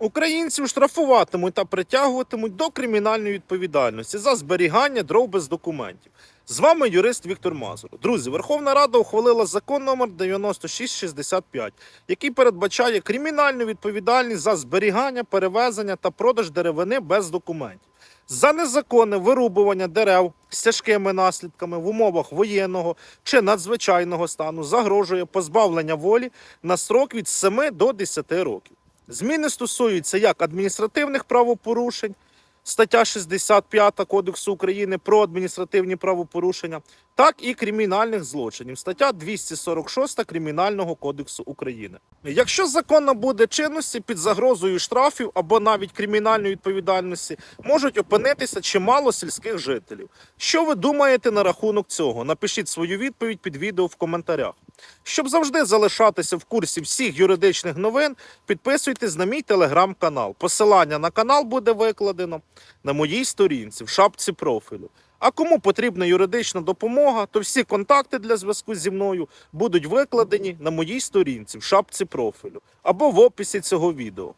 Українців штрафуватимуть та притягуватимуть до кримінальної відповідальності за зберігання дров без документів. З вами юрист Віктор Мазур. Друзі, Верховна Рада ухвалила закон номер 9665, який передбачає кримінальну відповідальність за зберігання, перевезення та продаж деревини без документів. За незаконне вирубування дерев з тяжкими наслідками в умовах воєнного чи надзвичайного стану загрожує позбавлення волі на строк від 7 до 10 років. Зміни стосуються як адміністративних правопорушень, стаття 65 Кодексу України про адміністративні правопорушення, так і кримінальних злочинів, стаття 246 Кримінального кодексу України. Якщо закон набуде чинності під загрозою штрафів або навіть кримінальної відповідальності, можуть опинитися чимало сільських жителів. Що ви думаєте на рахунок цього? Напишіть свою відповідь під відео в коментарях. Щоб завжди залишатися в курсі всіх юридичних новин, підписуйтесь на мій телеграм-канал. Посилання на канал буде викладено на моїй сторінці в шапці профілю. А кому потрібна юридична допомога, то всі контакти для зв'язку зі мною будуть викладені на моїй сторінці в шапці профілю або в описі цього відео.